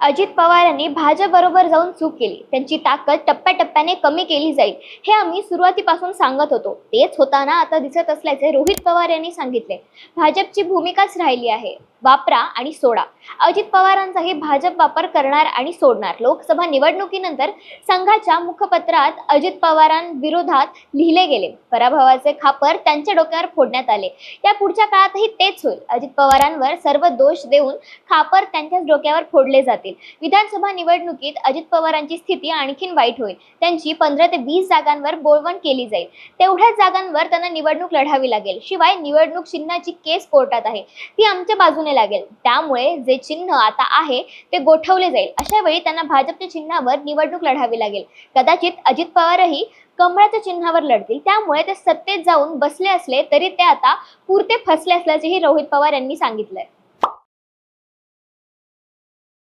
अजित पवार यांनी भाजपबरोबर जाऊन चूक केली. त्यांची ताकद टप्प्याटप्प्याने कमी केली जाईल हे आम्ही सुरुवातीपासून सांगत होतो. तेच होताना आता दिसत असल्याचे रोहित पवार यांनी सांगितले. भाजपची भूमिकाच राहिली आहे. वापरा आणि सोडा. अजित पवारांचाही भाजप वापर करणार आणि सोडणार. लोकसभा निवडणुकीनंतर संघाच्या मुखपत्रात अजित पवारांविरोधात लिहिले गेले. पराभवाचे खापर त्यांच्या डोक्यावर फोडण्यात आले. या पुढच्या काळातही तेच होईल. अजित पवारांवर सर्व दोष देऊन खापर त्यांच्याच डोक्यावर फोडले जातील. विधानसभा निवडणुकीत अजित पवारांची स्थिती आणखीन वाईट होईल. त्यांची पंधरा ते वीस जागांवर बोलवण केली जाईल. तेवढ्याच जागांवर त्यांना निवडणूक लढावी लागेल. शिवाय निवडणूक चिन्हाची केस कोर्टात आहे. ती आमच्या बाजूने लागेल. त्यामुळे जे चिन्ह आता आहे ते गोठवले जाईल. अशा वेळी त्यांना भाजपच्या चिन्हावर निवडणूक लढावी लागेल. कदाचित अजित पवारही कमळाच्या चिन्हावर लढतील. त्यामुळे ते सत्तेत जाऊन बसले असले तरी ते आता पुरते फसले असल्याचेही रोहित पवार यांनी सांगितलंय.